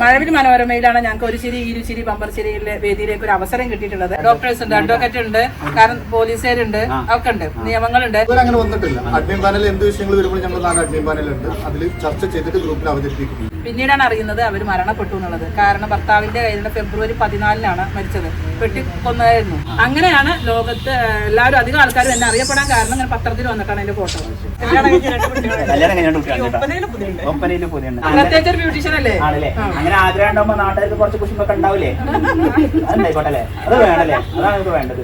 മഴവിൽ മനോരമയിലാണ് ഞങ്ങൾക്ക് ഒരു ചിരി ഇരുചിരി ബമ്പർ ചിരിയിലെ വേദിയിലേക്ക് ഒരു അവസരം കിട്ടിയിട്ടുള്ളത്. ഡോക്ടേഴ്സ് ഉണ്ട് അഡ്വക്കേറ്റ് ഉണ്ട് കാരണം പോലീസുകാരുണ്ട് ഒക്കെ ഉണ്ട് നിയമങ്ങളുണ്ട്. അങ്ങനെ വന്നിട്ടില്ല. അഡ്മിൻ പാനൽ എന്ത് വിഷയങ്ങൾ വരുമ്പോൾ ഞങ്ങൾ നാല് അഡ്മിൻ പാനലുണ്ട്. അതിൽ ചർച്ച ചെയ്തിട്ട് ഗ്രൂപ്പിൽ അവതരിപ്പിക്കും. പിന്നീടാണ് അറിയുന്നത് അവർ മരണപ്പെട്ടു എന്നുള്ളത്. കാരണം ഭർത്താവിന്റെ കയ്യിലുള്ള ഫെബ്രുവരി പതിനാലിനാണ് മരിച്ചത്. വെട്ടിക്കൊന്നായിരുന്നു അങ്ങനെയാണ് ലോകത്ത് എല്ലാവരും അധികം ആൾക്കാരും എന്നെ അറിയപ്പെടാൻ കാരണം ഇങ്ങനെ പത്രത്തിൽ വന്നിട്ടാണ് എന്റെ ഫോട്ടോ. കല്യാണം കഴിഞ്ഞ കുട്ടിയാണ് ഒപ്പനയിൽ പുതിയുണ്ട്. ആണല്ലേ അങ്ങനെ ആഗ്രഹം ഉണ്ടാകുമ്പോ നാട്ടുകാർക്ക് കുറച്ച് കുശുമ്പൊക്കെ ഉണ്ടാവില്ലേ? അതുണ്ടായിക്കോട്ടെ അത് വേണല്ലേ? അതാണ് നമുക്ക് വേണ്ടത്.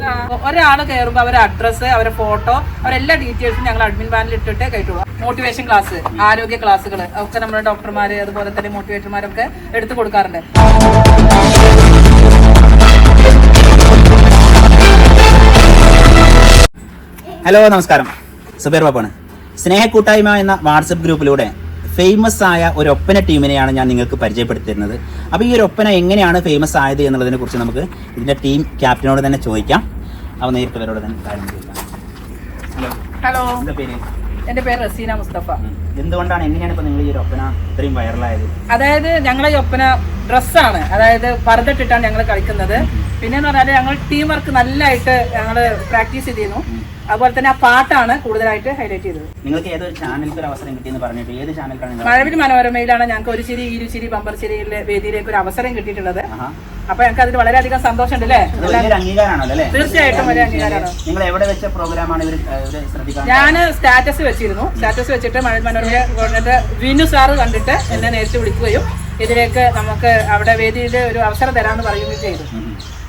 ഒരാൾ കയറുമ്പോൾ അവരുടെ അഡ്രസ് അവരുടെ ഫോട്ടോ അവരെല്ലാ ഡീറ്റെയിൽസും ഞങ്ങൾ അഡ്മിൻ ബാനിൽ ഇട്ടിട്ട് കയറ്റുള്ളൂ മോട്ടിവേഷൻ ക്ലാസ് ആരോഗ്യ ക്ലാസ്സുകൾ ഒക്കെ നമ്മുടെ ഡോക്ടർമാര് അതുപോലെ തന്നെ മോട്ടിവേറ്റർമാരൊക്കെ എടുത്തു കൊടുക്കാറുണ്ട്. ഹലോ നമസ്കാരം. സുബേർ ബാബാണ് സ്നേഹക്കൂട്ടായ്മ എന്ന വാട്സപ്പ് ഗ്രൂപ്പിലൂടെ ഫേമസ് ആയ ഒരു ഒപ്പന ടീമിനെയാണ് ഞാൻ നിങ്ങൾക്ക് പരിചയപ്പെടുത്തിയിരുന്നത്. അപ്പോൾ ഈ ഒരു ഒപ്പന എങ്ങനെയാണ് ഫേമസ് ആയത് എന്നുള്ളതിനെ കുറിച്ച് നമുക്ക് ഇതിന്റെ ടീം ക്യാപ്റ്റനോട് തന്നെ ചോദിക്കാം. അപ്പോൾ നേരിട്ട് അവരോട് തന്നെ കാര്യം ചോദിക്കാം ഹലോ ഹലോ എന്താ പേര്? എന്റെ പേര് റസീന മുസ്തഫ. എന്തുകൊണ്ടാണ് എങ്ങനെയാണ് ഇപ്പോൾ നിങ്ങൾ ഈ ഒരു ഒപ്പന ഇത്രയും വൈറലായത് അതായത് ഞങ്ങളെ ഈ ഒപ്പന ഡ്രസ്സാണ് അതായത് പർദ്ദട്ടിട്ടാണ് ഞങ്ങൾ കളിക്കുന്നത്. പിന്നെ എന്ന് പറഞ്ഞാൽ ഞങ്ങൾ ടീം വർക്ക് നല്ലതായിട്ട് ഞങ്ങൾ പ്രാക്ടീസ് ചെയ്തിരുന്നു. അതുപോലെ തന്നെ ആ പാട്ടാണ് കൂടുതലായിട്ട് ഹൈലൈറ്റ് ചെയ്തത്. നിങ്ങൾക്ക് ഏതൊരു ചാനലിൽ ഒരു അവസരം കിട്ടിയെന്ന് പറഞ്ഞിട്ട് ഏത് ചാനലിലാണ് മഴവിൽ മനോരമയിലാണ് ഞങ്ങൾക്ക് ഒരു ചിരി ഇരുചിരി ബമ്പർ ചിരിയിലെ വേദിയിലേക്ക് ഒരു അവസരം കിട്ടിയിട്ടുള്ളത്. അപ്പൊ ഞങ്ങൾക്ക് അതിൽ വളരെയധികം സന്തോഷമുണ്ട് അല്ലേ? തീർച്ചയായിട്ടും വലിയ അംഗീകാരമാണ്. ഞാൻ സ്റ്റാറ്റസ് വെച്ചിരുന്നു. സ്റ്റാറ്റസ് വെച്ചിട്ട് മഴവിൽ മനോരമ ഗവൺമെന്റ് വിനു സാറ് കണ്ടിട്ട് എന്നെ നേരിട്ട് വിളിക്കുകയും ഇതിലേക്ക് നമുക്ക് അവിടെ വേദിയിൽ ഒരു അവസരം തരാമെന്ന് പറയുകയും ചെയ്തു.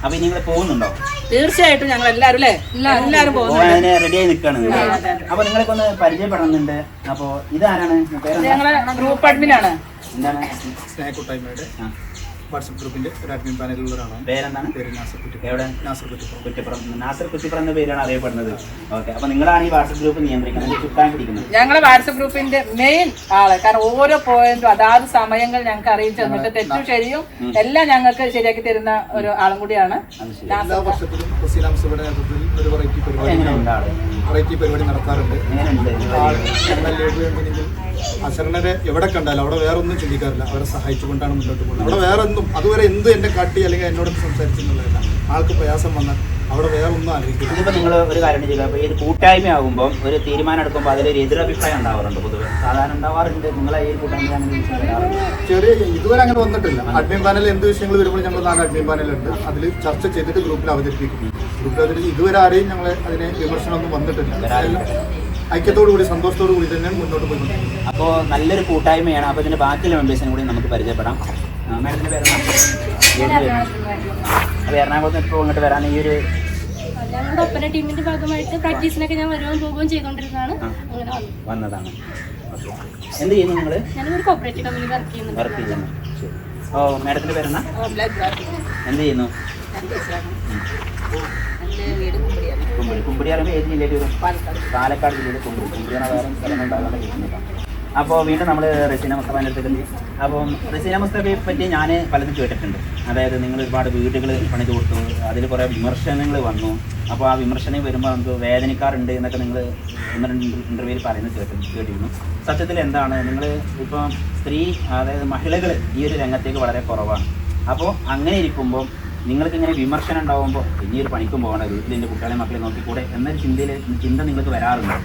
അപ്പൊ നിങ്ങൾ പോകുന്നുണ്ടോ? തീർച്ചയായിട്ടും ഞങ്ങൾ എല്ലാവരും അല്ലേ? എല്ലാവരും പോകുന്നു. പോകാൻ റെഡിയായി നിൽക്കാണ് അപ്പൊ നിങ്ങളൊക്കെ ഒന്ന് പരിചയപ്പെടുന്നുണ്ട് അപ്പൊ ഇതാരാണ്? പേരെന്താ? ഞങ്ങളെ ഗ്രൂപ്പ് അഡ്മിനാണ് ആണ്. എന്താണ്? സ്നേഹക്കൂട്ടായ്മയുടെ. ആ, വാട്സപ്പ് ഗ്രൂപ്പിന്റെ ഒരു അഡ്മിൻ പാനലിലുള്ള ഒരാളാണ് പേരെന്താണ്? പേര് നാസർ കുറ്റി എവിടെ? നാസർ കുറ്റിപ്പുറം. കുറ്റിപ്പുറം. നാസർ കുറ്റിപ്പുറം എന്ന പേരാണ് അറിയപ്പെടുന്നത്. ഓക്കെ. അപ്പൊ നിങ്ങളാണ് ഈ വാട്സപ്പ് ഗ്രൂപ്പ് നിയന്ത്രിക്കുന്നത്. ചുക്കാൻ പിടിക്കുന്നത്. ഞങ്ങളെ വാട്സപ്പ് ഗ്രൂപ്പിന്റെ മെയിൻ ആൾ. കാരണം ഓരോ പോയിന്റും അതാത് സമയങ്ങൾ ഞങ്ങൾക്ക് അറിയിച്ചു തന്നിട്ട് തെറ്റും ശരിയും എല്ലാം ഞങ്ങൾക്ക് ശരിയാക്കി തരുന്ന ഒരു ആളും കൂടിയാണ് എല്ലാ വർഷത്തിലും നേതൃത്വത്തിൽ ഒരു വെറൈറ്റി പരിപാടി വെറൈറ്റി പരിപാടി നടത്താറുണ്ട്. അശരണരെ എവിടെ കണ്ടാലും അവിടെ വേറെ ഒന്നും ചിന്തിക്കാറില്ല. അവരെ സഹായിച്ചുകൊണ്ടാണ് മുന്നോട്ട് പോകുന്നത്. അവിടെ വേറെ ഒന്നും അതുവരെ എന്ത് എന്നെ കാട്ടി അല്ലെങ്കിൽ എന്നോട് സംസാരിച്ചെന്നുള്ളതല്ല ആൾക്ക് പ്രയാസം വന്നാൽ അവിടെ വേറെ ഒന്നും ആലോചിക്കില്ല. ഇതിപ്പോൾ നിങ്ങൾ ഒരു കാര്യം ചെയ്യുക അപ്പൊ ഇത് കൂട്ടായ്മ ആകുമ്പോൾ ഒരു തീരുമാനം എടുക്കുമ്പോൾ അതിലൊരു എതിരഭിപ്രായം ഉണ്ടാവാറുണ്ട് പൊതുവെ? സാധാരണ ഉണ്ടാവാറുണ്ട്. നിങ്ങളെ ഈ കൂട്ടായ്മ ചെറിയ ഇതുവരെ അങ്ങനെ വന്നിട്ടില്ല. അഡ്മിൻ പാനൽ എന്ത് വിഷയങ്ങൾ വരുമ്പോൾ ഞങ്ങൾ നാല് അഡ്മിൻ പാനലുണ്ട്. അതിൽ ചർച്ച ചെയ്തിട്ട് ഗ്രൂപ്പിൽ അവതരിപ്പിക്കും. ഗ്രൂപ്പിൽ അവതരിപ്പിച്ച് ഇതുവരെ ആരെയും ഞങ്ങൾ അതിനെ വിമർശനമൊന്നും വന്നിട്ടില്ല. എല്ലാം ഐക്യത്തോടു കൂടി സന്തോഷത്തോടു കൂടി തന്നെ മുന്നോട്ട് പോയിക്കൊണ്ടിരിക്കുന്നത് അപ്പോൾ നല്ലൊരു കൂട്ടായ്മയാണ്. അപ്പോൾ ഇതിന്റെ ബാക്കിയുള്ള മെമ്പേഴ്സിനെ കൂടി നമുക്ക് പരിചയപ്പെടാം. ആ, മാഡത്തിന്റെ പേരെന്താ ഏത് പേര്? അപ്പോൾ എറണാകുളത്ത് ഇപ്പോൾ ഇങ്ങോട്ട് വരാൻ ഈ ഒരു ഞങ്ങളുടെ ഒപ്പന ടീമിന്റെ ഭാഗമായിട്ട് പ്രാക്ടീസിനൊക്കെ ഞാൻ വരുവാൻ പോവുകയും ചെയ്തുകൊണ്ടിരുന്നതാണ് അങ്ങനെ വന്നതാണ്. എന്ത് ചെയ്യുന്നു നിങ്ങൾ ഞാനൊരു കോപ്പറേറ്റീവ് കമ്പനി വർക്ക് ചെയ്യുന്നുണ്ട്. വർക്ക് ചെയ്യുന്നു. ഓ മാഡത്തിന്റെ പേരെന്നാ എന്ത്? ചെയ്യുന്നു? കുമ്പടി. കുമ്പടി പറയുമ്പോൾ ഏത് ജില്ലയിൽ വരും? പാലക്കാട് ജില്ലയിൽ കുമ്പടി. കുമ്പടിയാണ് വേറെ സ്ഥലം കിട്ടുന്നില്ല അപ്പോൾ വീണ്ടും നമ്മൾ റസീന മുസ്തഫാന്റെ അടുത്തേക്ക് അപ്പം റസീന മുസ്തഫയെ പറ്റി ഞാൻ പലതും കേട്ടിട്ടുണ്ട്. അതായത് നിങ്ങൾ ഒരുപാട് വീടുകൾ പണിത് കൊടുത്തു. അതിൽ കുറേ വിമർശനങ്ങൾ വന്നു. അപ്പോൾ ആ വിമർശനം വരുമ്പോൾ നമുക്ക് വേദനിക്കാറുണ്ട് എന്നൊക്കെ നിങ്ങൾ ഒന്ന് രണ്ട് ഇന്റർവ്യൂവിൽ പറയുന്നത് കേട്ടു കേട്ടിരുന്നു. സത്യത്തിൽ എന്താണ്? നിങ്ങൾ ഇപ്പം സ്ത്രീ അതായത് മഹിളകൾ ഈ ഒരു രംഗത്തേക്ക് വളരെ കുറവാണ്. അപ്പോൾ അങ്ങനെ ഇരിക്കുമ്പോൾ നിങ്ങൾക്ക് ഇങ്ങനെ വിമർശനം ഉണ്ടാകുമ്പോൾ ഇനി ഒരു പണിക്കും പോകണ്ട. വീട്ടിൽ എന്റെ കുട്ടികളെ മക്കളെ നോക്കിക്കൂടെ എന്നൊരു ചിന്തയിൽ ചിന്ത നിങ്ങൾക്ക് വരാറുണ്ട്?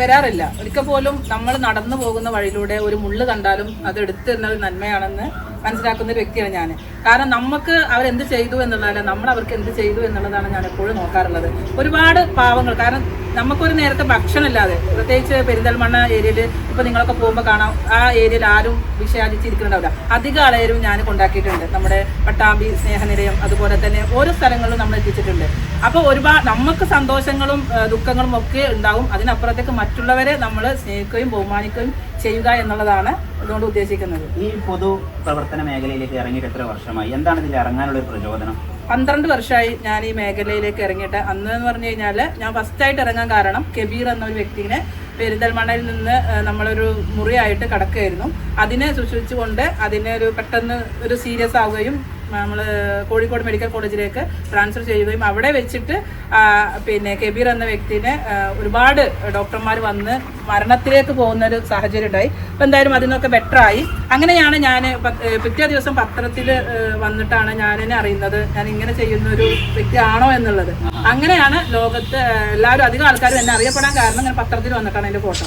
വരാറില്ല. ഒരിക്കൽ പോലും നമ്മൾ നടന്നു പോകുന്ന വഴിയിലൂടെ ഒരു മുള്ള് കണ്ടാലും അത് എടുത്തു തന്നത് നന്മയാണെന്ന് മനസ്സിലാക്കുന്ന ഒരു വ്യക്തിയാണ് ഞാൻ കാരണം നമുക്ക് അവരെന്ത് ചെയ്തു എന്നുള്ളതല്ല നമ്മൾ അവർക്ക് എന്ത് ചെയ്തു എന്നുള്ളതാണ് ഞാൻ എപ്പോഴും നോക്കാറുള്ളത്. ഒരുപാട് പാവങ്ങൾ. കാരണം നമുക്കൊരു നേരത്തെ ഭക്ഷണമില്ലാതെ പ്രത്യേകിച്ച് പെരിന്തൽമണ്ണ ഏരിയയിൽ ഇപ്പൊ നിങ്ങളൊക്കെ പോകുമ്പോൾ കാണാം ആ ഏരിയയിൽ ആരും വിഷയാദിച്ചിരിക്കുന്നുണ്ടാവില്ല അധികം ആളേരും ഞാൻ കൊണ്ടാക്കിയിട്ടുണ്ട്. നമ്മുടെ പട്ടാമ്പി സ്നേഹനിലയം അതുപോലെ തന്നെ ഓരോ സ്ഥലങ്ങളിലും നമ്മൾ എത്തിച്ചിട്ടുണ്ട്. അപ്പോൾ ഒരുപാട് നമുക്ക് സന്തോഷങ്ങളും ദുഃഖങ്ങളും ഒക്കെ ഉണ്ടാവും. അതിനപ്പുറത്തേക്ക് മറ്റുള്ളവരെ നമ്മൾ സ്നേഹിക്കുകയും ബഹുമാനിക്കുകയും ചെയ്യുക എന്നുള്ളതാണ് ഇതുകൊണ്ട് ഉദ്ദേശിക്കുന്നത്. ഈ പൊതു പ്രവർത്തന മേഖലയിലേക്ക് ഇറങ്ങിയിട്ട് എത്ര വർഷമായി? എന്താണ് ഇതിൽ ഇറങ്ങാനുള്ള ഒരു പ്രചോദനം? പന്ത്രണ്ട് വർഷമായി ഞാൻ ഈ മേഖലയിലേക്ക് ഇറങ്ങിയിട്ട് അന്ന് എന്ന് പറഞ്ഞു കഴിഞ്ഞാൽ ഞാൻ ഫസ്റ്റായിട്ട് ഇറങ്ങാൻ കാരണം കബീർ എന്ന ഒരു വ്യക്തിനെ പെരിന്തൽമണ്ണയിൽ നിന്ന് നമ്മളൊരു മുറിയായിട്ട് കിടക്കുകയായിരുന്നു. അതിനെ ശുശ്രൂഷിച്ചുകൊണ്ട് അതിനെ ഒരു പെട്ടെന്ന് ഒരു സീരിയസ് ആവുകയും നമ്മൾ കോഴിക്കോട് മെഡിക്കൽ കോളേജിലേക്ക് ട്രാൻസ്ഫർ ചെയ്യുകയും അവിടെ വെച്ചിട്ട് പിന്നെ കെബീർ എന്ന വ്യക്തിനെ ഒരുപാട് ഡോക്ടർമാർ വന്ന് മരണത്തിലേക്ക് പോകുന്ന ഒരു സാഹചര്യം ഉണ്ടായി അപ്പം എന്തായാലും അതിനൊക്കെ ബെറ്ററായി അങ്ങനെയാണ് ഞാൻ പിറ്റേ ദിവസം പത്രത്തിൽ വന്നിട്ടാണ് ഞാൻ തന്നെ അറിയുന്നത്. ഞാൻ ഇങ്ങനെ ചെയ്യുന്ന ഒരു വ്യക്തിയാണോ എന്നുള്ളത്. അങ്ങനെയാണ് ലോകത്ത് എല്ലാവരും അധികം ആൾക്കാരും എന്നെ അറിയപ്പെടാൻ കാരണം ഞാൻ പത്രത്തിൽ വന്നിട്ടാണ് എന്റെ ഫോട്ടോ.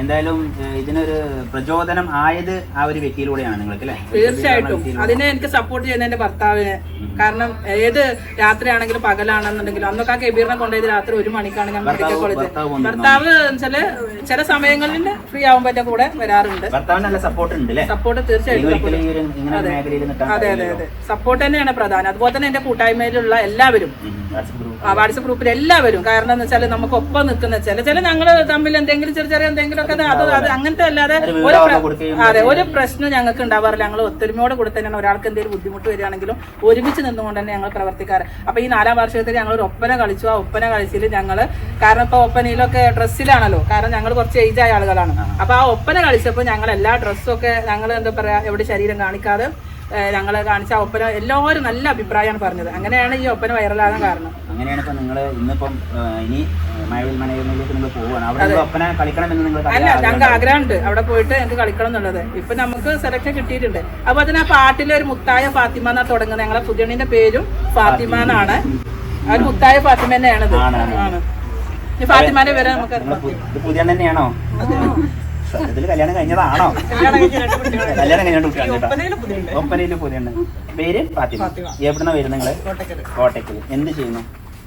എന്തായാലും ഇതിനൊരു പ്രചോദനം ആയത് ആ ഒരു വ്യക്തിയിലൂടെയാണ് നിങ്ങൾക്ക് അല്ലേ തീർച്ചയായിട്ടും. അതിനെ എനിക്ക് സപ്പോർട്ട് ചെയ്യുന്ന എന്റെ ഭർത്താവിന് കാരണം ഏത് രാത്രിയാണെങ്കിലും പകലാണെന്നുണ്ടെങ്കിലും അന്നൊക്കെ ആ കെബീറിനെ കൊണ്ടുപോയത് രാത്രി ഒരു മണിക്കാണ് ഞാൻ മെഡിക്കൽ കോളേജ് ഭർത്താവ് ചില വെച്ചാൽ ചില സമയങ്ങളിൽ ഫ്രീ ആവുമ്പോ എന്റെ കൂടെ വരാറുണ്ട്. ഭർത്താവിന് സപ്പോർട്ട് ഉണ്ട് സപ്പോർട്ട് തീർച്ചയായിട്ടും അതെ. അതെ അതെ സപ്പോർട്ട് തന്നെയാണ് പ്രധാനം. അതുപോലെ തന്നെ എന്റെ കൂട്ടായ്മയിലുള്ള എല്ലാവരും. വാട്സപ്പ് ഗ്രൂപ്പിൽ എല്ലാവരും. കാരണം എന്ന് വെച്ചാൽ നമുക്ക് ഒപ്പം നിൽക്കുന്ന ചില ചില ഞങ്ങൾ തമ്മിൽ എന്തെങ്കിലും ചെറിയ ചെറിയ എന്തെങ്കിലും ഒക്കെ അത് അത് അങ്ങനത്തെ അല്ലാതെ ഒരു അതെ ഒരു പ്രശ്നം ഞങ്ങൾക്ക് ഉണ്ടാവാറില്ല. ഞങ്ങൾ ഒത്തൊരുമയോടെ കൂടെ തന്നെയാണ്. ഒരാൾക്ക് എന്തെങ്കിലും ബുദ്ധിമുട്ട് വരികയാണെങ്കിലും ഒരുമിച്ച് നിന്നുകൊണ്ട് തന്നെ ഞങ്ങൾ പ്രവർത്തിക്കാറ്. അപ്പൊ ഈ നാലാം വാർഷികത്തിൽ ഞങ്ങൾ ഒരു ഒപ്പന കളിച്ചു. ആ ഒപ്പന കളിച്ചിൽ ഞങ്ങൾ കാരണം ഇപ്പൊ ഒപ്പനയിലൊക്കെ ഡ്രസ്സിലാണല്ലോ. കാരണം ഞങ്ങൾ കുറച്ച് ഏജ് ആയ ആളുകളാണ്. അപ്പൊ ആ ഒപ്പന കളിച്ചപ്പോൾ ഞങ്ങൾ എല്ലാ ഡ്രസ്സും ഒക്കെ ഞങ്ങൾ എന്താ പറയാ എവിടെ ശരീരം കാണിക്കാതെ ഞങ്ങളെ കാണിച്ച ഒപ്പന എല്ലാവരും നല്ല അഭിപ്രായമാണ് പറഞ്ഞത്. അങ്ങനെയാണ് ഈ ഒപ്പന വൈറലാകാൻ കാരണം. അങ്ങനെയാണ് ഇപ്പൊ നിങ്ങൾ ഇന്നിപ്പം ഇനി മഴവിൽ മനയിലേക്ക് നിങ്ങൾ പോവുകയാണ്? അവിടെ നിങ്ങൾ ഒപ്പന കളിക്കണമെന്ന് നിങ്ങൾക്ക് അല്ല അറിയാം ഞങ്ങൾക്ക് ആഗ്രഹമുണ്ട്. അവിടെ പോയിട്ട് എനിക്ക് കളിക്കണം എന്നുള്ളത്. ഇപ്പൊ നമുക്ക് സെലക്ഷൻ കിട്ടിയിട്ടുണ്ട്. അപ്പൊ അതിന് ആ പാട്ടിലെ ഒരു മുത്തായ ഫാത്തിമ എന്നാ തുടങ്ങുന്നത്. ഞങ്ങളെ പുതിയണിന്റെ പേരും ഫാത്തിമ എന്നാണ്. ആ ഒരു മുത്തായ ഫാത്തിമ തന്നെയാണത്. ആണ്, ഫാത്തിമാന്റെ പേര് നമുക്ക് നിങ്ങൾ പുതിയ തന്നെയാണോ? സത്യത്തിൽ കല്യാണം കഴിഞ്ഞതാണോ? കല്യാണം കഴിഞ്ഞോണ്ട് ഒപ്പനയിൽ പുതിയ പേര് ഫാത്തിമ. എവിടുന്ന വരുന്നത് നിങ്ങൾ? കോട്ടയ്ക്കൽ എന്ത് ചെയ്യുന്നു?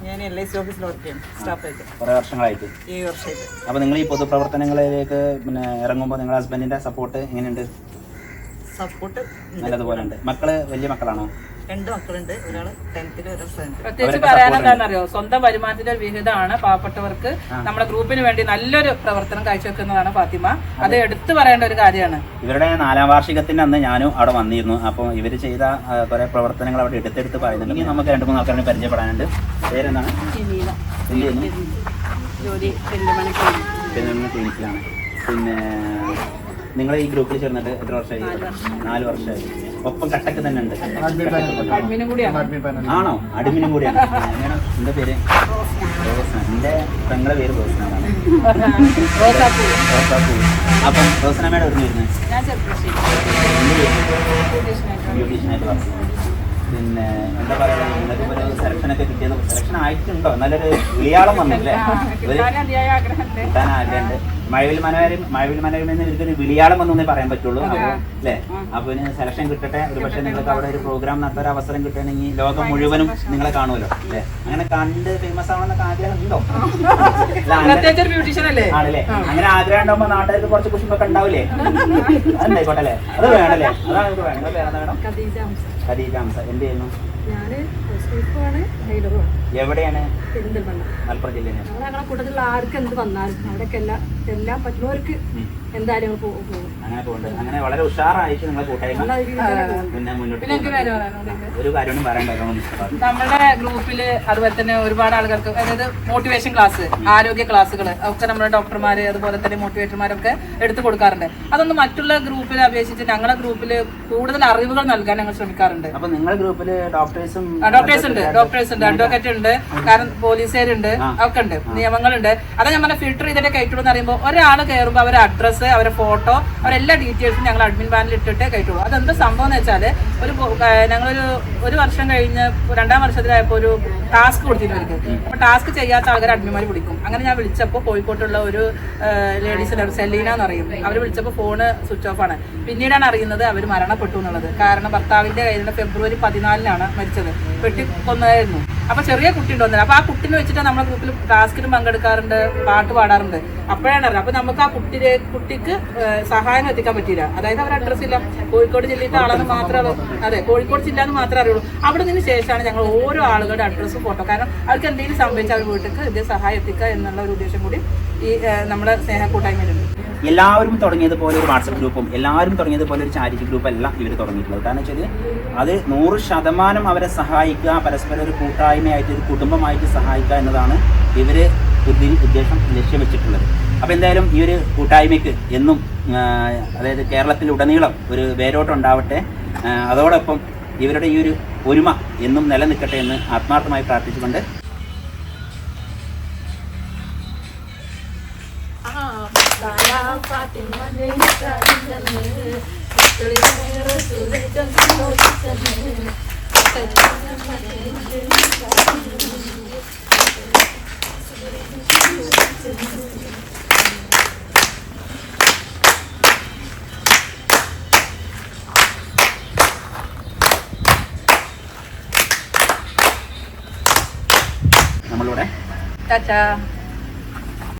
ഞാൻ എൽ ഐ സി ഓഫീസിൽ വർക്ക് ചെയ്യും. സ്റ്റാഫായിട്ട് കുറേ വർഷങ്ങളായിട്ട്. ഏഴ് വർഷമായിട്ട് അപ്പൊ നിങ്ങൾ ഈ പൊതുപ്രവർത്തനങ്ങളിലേക്ക് പിന്നെ ഇറങ്ങുമ്പോൾ നിങ്ങളുടെ ഹസ്ബൻഡിന്റെ സപ്പോർട്ട് എങ്ങനെയുണ്ട്? സപ്പോർട്ട് നല്ലതുപോലെ ഉണ്ട് മക്കൾ വലിയ മക്കളാണോ? രണ്ട് മക്കളുണ്ട്. ഒരാൾ ടെൻത്തിൽ ഒരാൾ പ്രത്യേകിച്ച് പറയാൻ എന്താണെന്നറിയോ? സ്വന്തം വരുമാനത്തിന്റെ ഒരു വിഹിതമാണ് പാവപ്പെട്ടവർക്ക് നമ്മുടെ ഗ്രൂപ്പിന് വേണ്ടി നല്ലൊരു പ്രവർത്തനം കാഴ്ചവെക്കുന്നതാണ് ഫാത്തിമ. അത്. എടുത്തു പറയേണ്ട ഒരു കാര്യമാണ്. ഇവരുടെ നാലാം വാർഷികത്തിന്റെ അന്ന് ഞാനും അവിടെ വന്നിരുന്നു. അപ്പോൾ ഇവർ ചെയ്ത കുറെ പ്രവർത്തനങ്ങൾ അവിടെ എടുത്തെടുത്ത് പറയുന്നുണ്ട്. ഇനി നമുക്ക് രണ്ട് മൂന്ന് ആൾക്കാരെ പരിചയപ്പെടാനുണ്ട്. പേരെന്താണ്? ക്ലിനിക്കിലാണ് പിന്നെ നിങ്ങൾ ഈ ഗ്രൂപ്പിൽ ചേർന്നിട്ട് എത്ര വർഷമായി? നാല് വർഷമായി. ഒപ്പം കട്ടക്ക് തന്നെ ഉണ്ട്. അഡ്മിനും കൂടിയാണ്? ആണോ? അടിമിനും കൂടിയാണ്. എന്താ പേര്? എന്റെ പെങ്ങളെ പേര് റോസനാണ് അപ്പം റോസ്നാമയുടെ ഒരു ബ്യൂട്ടീഷ്യനായിട്ട് വർക്ക് ചെയ്യുന്നു പിന്നെ എന്താ പറയുക നിങ്ങൾക്ക് ഒരു സെലക്ഷനൊക്കെ കിട്ടിയത് സെലക്ഷൻ ആയിട്ടുണ്ടോ. നല്ലൊരു വിളിയാളം വന്നില്ലേ? കിട്ടാൻ ആഗ്രഹമുണ്ട്. മഴവിൽ മനോരം മഴവിൽ മനോരം എന്ന് ഇവർക്കൊരു വിളിയാളം വന്നേ പറയാൻ പറ്റുള്ളൂ. അപ്പോൾ അല്ലേ? അപ്പോൾ സെലക്ഷൻ കിട്ടട്ടെ. ഒരു പക്ഷേ നിങ്ങൾക്ക് അവിടെ ഒരു പ്രോഗ്രാം നടത്താൻ ഒരു അവസരം കിട്ടണമെങ്കിൽ ലോകം മുഴുവനും നിങ്ങളെ കാണുമല്ലോ അല്ലേ? അങ്ങനെ കണ്ട് ഫേമസ് ആവണമെന്നൊക്കെ ആഗ്രഹം ഉണ്ടോ ആണല്ലേ? അങ്ങനെ ആഗ്രഹം ഉണ്ടാകുമ്പോൾ നാട്ടുകാർക്ക് കുറച്ച് കുശുമ്പൊക്കെ ഉണ്ടാവില്ലേ? അതെന്തായിക്കോട്ടെ അല്ലേ? അത് വേണല്ലേ? അതാണ് വേണം? വേണം ഖദീജ എന്റെ എന്ത് ചെയ്യുന്നു? ഞാൻ ഹൗസ് വൈഫാണ് ടൈലറുമാണ് എവിടെയാണ്? മലപ്പുറം ജില്ലയിൽ ഞങ്ങളുടെ കൂട്ടത്തിലുള്ള ആർക്ക് എന്ത് വന്നാലും അവിടെയൊക്കെ എല്ലാം എല്ലാം പറ്റുന്നവർക്ക് എന്തായാലും പോകും. അങ്ങനെ പോകുന്നുണ്ട് അങ്ങനെ വളരെ ഉഷാറായിട്ട് നിങ്ങളെ കൂട്ടായ്മ. പിന്നെ മുന്നോട്ട് ഒരു കാര്യമൊന്നും പറയണ്ടല്ലോ നമ്മുടെ ഗ്രൂപ്പിൽ അതുപോലെ തന്നെ ഒരുപാട് ആളുകൾക്ക് അതായത് മോട്ടിവേഷൻ ക്ലാസ് ആരോഗ്യ ക്ലാസ്സുകൾ ഒക്കെ നമ്മുടെ ഡോക്ടർമാര് അതുപോലെ തന്നെ മോട്ടിവേറ്റർമാരൊക്കെ എടുത്തു കൊടുക്കാറുണ്ട്. അതൊന്നും മറ്റുള്ള ഗ്രൂപ്പിൽ അപേക്ഷിച്ച് ഞങ്ങളുടെ ഗ്രൂപ്പിൽ കൂടുതൽ അറിവുകൾ നൽകാൻ ഞങ്ങൾ ശ്രമിക്കാറുണ്ട്. അപ്പൊ നിങ്ങളുടെ ഗ്രൂപ്പിൽ ഡോക്ടേഴ്സും ഡോക്ടേഴ്സ് ഉണ്ട് ഡോക്ടേഴ്സ് ഉണ്ട് അഡ്വക്കേറ്റ് ഉണ്ട്. കാരണം പോലീസുകാരുണ്ട്. ഒക്കെ ഉണ്ട് നിയമങ്ങളുണ്ട്. അത് ഞാൻ പറഞ്ഞ ഫിൽട്ടർ ചെയ്തിട്ട് കയറ്റുള്ളൂ എന്ന് പറയുമ്പോൾ ഒരാൾ കയറുമ്പോൾ അവരുടെ അഡ്രസ്സ് അവരുടെ ഫോട്ടോ അവരെല്ലാ ഡീറ്റെയിൽസും ഞങ്ങൾ അഡ്മിൻ പാനിൽ ഇട്ടിട്ട് കയറ്റുള്ളൂ. അതെന്ത് സംഭവം എന്ന് വെച്ചാൽ ഒരു ഞങ്ങളൊരു ഒരു വർഷം കഴിഞ്ഞ് രണ്ടാം വർഷത്തിലായപ്പോൾ ഒരു ടാസ്ക് കൊടുത്തിരുന്നു അവർക്ക്. അപ്പോൾ ടാസ്ക് ചെയ്യാത്ത ആൾക്കാർ അഡ്മിന്മാർ വിളിക്കും. അങ്ങനെ ഞാൻ വിളിച്ചപ്പോൾ കോഴിക്കോട്ടുള്ള ഒരു ലേഡീസിന്റെ സെലീന എന്ന് പറയും. അവർ വിളിച്ചപ്പോൾ ഫോണ് സ്വിച്ച് ഓഫ് ആണ്. പിന്നീടാണ് അറിയുന്നത് അവർ മരണപ്പെട്ടു എന്നുള്ളത്. കാരണം ഭർത്താവിന്റെ കയ്യിലുള്ള ഫെബ്രുവരി പതിനാലിനാണ് മരിച്ചത്. വെട്ടി കൊന്നതായിരുന്നു അപ്പോൾ ചെറിയ കുട്ടി ഉണ്ടോന്നില്ല അപ്പോൾ ആ കുട്ടീനെ വെച്ചിട്ട് നമ്മുടെ ഗ്രൂപ്പിൽ ടാസ്കിന് പങ്കെടുക്കാറുണ്ട് പാട്ട് പാടാറുണ്ട്. അപ്പോഴാണ് അറിയാം അപ്പോൾ നമുക്ക് ആ കുട്ടിയെ കുട്ടിക്ക് സഹായം എത്തിക്കാൻ പറ്റിയില്ല. അതായത് അവർ അഡ്രസ്സ് ഇല്ല. കോഴിക്കോട് ജില്ലയിലെ ആളെന്ന് മാത്രമേ അതെ കോഴിക്കോട് ജില്ല എന്ന് മാത്രമേ അറിയുള്ളൂ. അവിടെ നിന്ന് ശേഷമാണ് ഞങ്ങൾ ഓരോ ആളുകളുടെ അഡ്രസ്സും ഫോട്ടോ കാരണം അവർക്ക് എന്തെങ്കിലും സംഭവിച്ചാൽ വീട്ടിലേക്ക് ഇത് സഹായം എത്തിക്കുക എന്നുള്ള ഒരു ഉദ്ദേശം കൂടി ഈ നമ്മുടെ സ്നേഹ കൂട്ടായ്മയിലുണ്ട്. എല്ലാവരും തുടങ്ങിയതുപോലെ ഒരു വാട്സപ്പ് ഗ്രൂപ്പും എല്ലാവരും തുടങ്ങിയതുപോലെ ഒരു ചാരിറ്റി ഗ്രൂപ്പ് അല്ല ഇവർ തുടങ്ങിയിട്ടുള്ളത്. കാരണം വെച്ചാൽ അത് നൂറ് ശതമാനം അവരെ സഹായിക്കുക പരസ്പരം ഒരു കൂട്ടായ്മയായിട്ട് ഒരു കുടുംബമായിട്ട് സഹായിക്കുക എന്നതാണ് ഇവർ ഉദ്ദേശം ലക്ഷ്യം വെച്ചിട്ടുള്ളത്. അപ്പോൾ എന്തായാലും ഈ ഒരു കൂട്ടായ്മയ്ക്ക് എന്നും അതായത് അതായത് കേരളത്തിലുടനീളം ഒരു വേരോട്ടം ഉണ്ടാവട്ടെ. അതോടൊപ്പം ഇവരുടെ ഈ ഒരു ഒരുമ എന്നും നിലനിൽക്കട്ടെ എന്ന് ആത്മാർത്ഥമായി പ്രാർത്ഥിച്ചുകൊണ്ട് നമ്മളിവിടെ ചാച്ചാ